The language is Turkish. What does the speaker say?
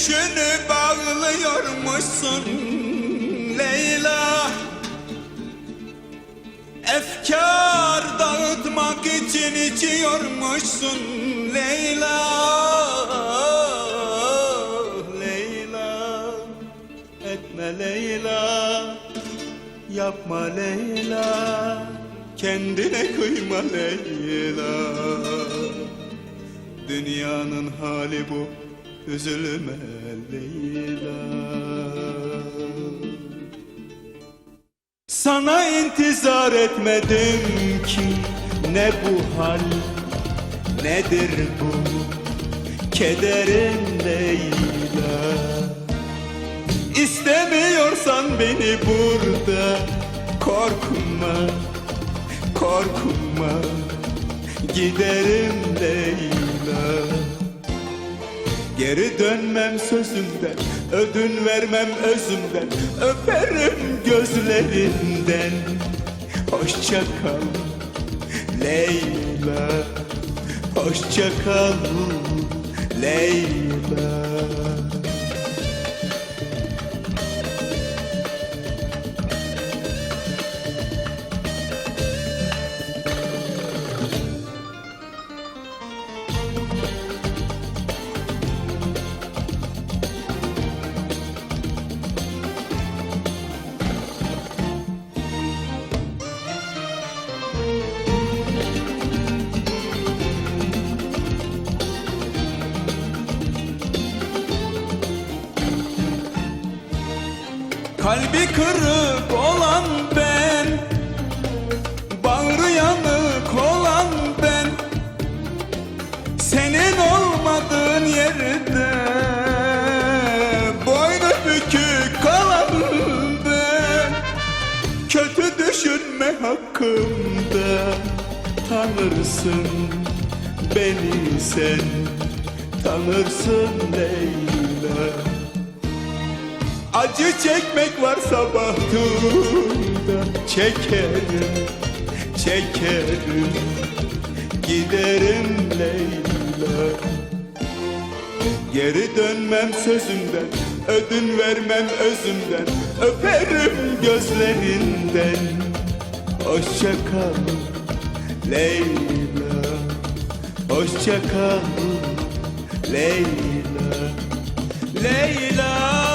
Düşünü bağlıyormuşsun Leyla. Efkar dağıtmak için içiyormuşsun Leyla. Leyla Etme Leyla. Yapma Leyla. Kendine kıyma Leyla. Dünyanın hali bu. Üzülme Leyla. Sana intizar etmedim ki. Ne bu hal Nedir bu? Kederin Leyla. İstemiyorsan beni burada. Korkma Korkma. Giderim Leyla Geri dönmem sözümden Ödün vermem özümden Öperim gözlerinden. Hoşça kal Leyla Hoşça kal Leyla Kalbi kırık olan ben Bağrı yanık olan ben. Senin olmadığın yerde Boynu bükük kalan ben. Kötü düşünme hakkımda Tanırsın beni sen. Tanırsın Leyla Acı çekmek var sabahında. Çekerim, çekerim. Giderim Leyla. Geri dönmem sözümden Ödün vermem özümden. Öperim gözlerinden. Hoşça kal Leyla. Hoşça kal Leyla. Leyla